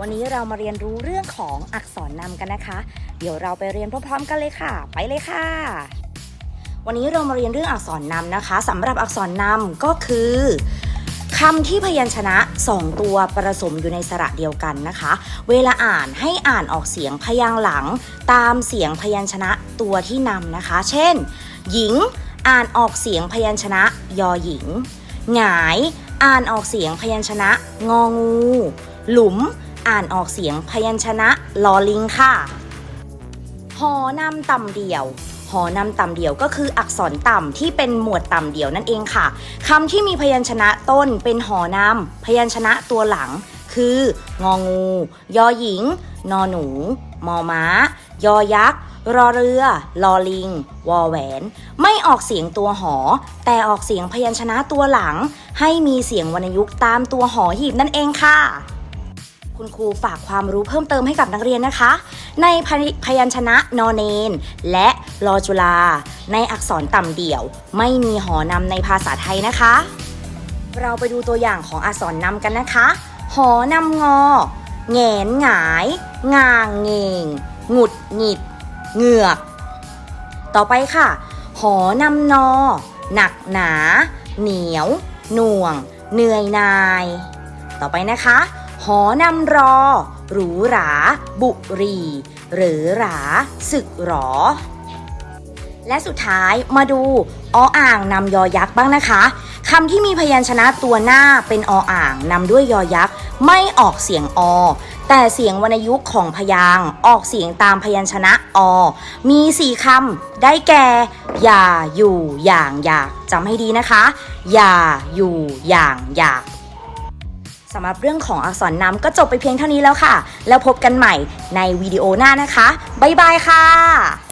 วันนี้เรามาเรียนรู้เรื่องของอักษรนำกันนะคะ เดี๋ยวเราไปเรียนพร้อมๆกันเลยค่ะ ไปเลยค่ะ วันนี้เรามาเรียนเรื่องอักษรนำนะคะสำหรับอักษรนำก็คือคำที่พยัญชนะสองตัวผสมอยู่ในสระเดียวกันนะคะ เวลาอ่านให้อ่านออกเสียงพยางค์หลัง ตามเสียงพยัญชนะตัวที่นำนะคะ เช่น หญิง อ่านออกเสียงพยัญชนะยอหญิง หงาย อ่านออกเสียงพยัญชนะ งองู หลุม อ่านออกเสียงพยัญชนะลอลิงค่ะ หอนำต่ำเดี่ยว หอนำต่ำเดี่ยวก็คืออักษรต่ำที่เป็นหมวดต่ำเดี่ยวนั่นเองค่ะคำที่มีพยัญชนะต้นเป็นหอนำพยัญชนะตัวหลัง คืององู ยอหญิง นอหนู มอม้ายอยักษ์ รอเรือ ลอลิง วอแหวน ไม่ออกเสียงตัวหอ แต่ออกเสียงพยัญชนะตัวหลัง ให้มีเสียงวรรณยุกต์ตามตัวหอหีบนั่นเองค่ะ คุณครูฝากความรู้เพิ่มเติมให้กับนักเรียนนะคะ ในพยพยัญชนะนอเนน และลอจุลา ในอักษรต่ำเดี่ยว ไม่มีหอนำในภาษาไทยนะคะ เราไปดูตัวอย่างของอักษรนำกันนะคะ หอนำงอแงนหงาย งางเงงหงุดหงิด เหงือก ต่อไปค่ะ หอนำนอ หนักหนา เหนียว หน่วง เหนื่อยนาย ต่อไปนะคะ หอนำรอ หรูหรา บุรี หรือหราสึกหรอ และสุดท้ายมาดูออ่างนำยอยักษ์บ้างนะคะ คำที่มีพยัญชนะตัวหน้าเป็นออ่างนำด้วยยอยักษ์ไม่ออกเสียงอ แต่เสียงวรรณยุกต์ของพยางออกเสียงตามพยัญชนะอ มีสี่คำได้แก่ อย่าอยู่อย่างอยากจำให้ดีนะคะ อย่าอยู่อย่างอยากสำหรับเรื่องของอักษรนำก็จบไปเพียงเท่านี้แล้วค่ะ แล้วพบกันใหม่ในวิดีโอหน้านะคะ บ๊ายบายค่ะ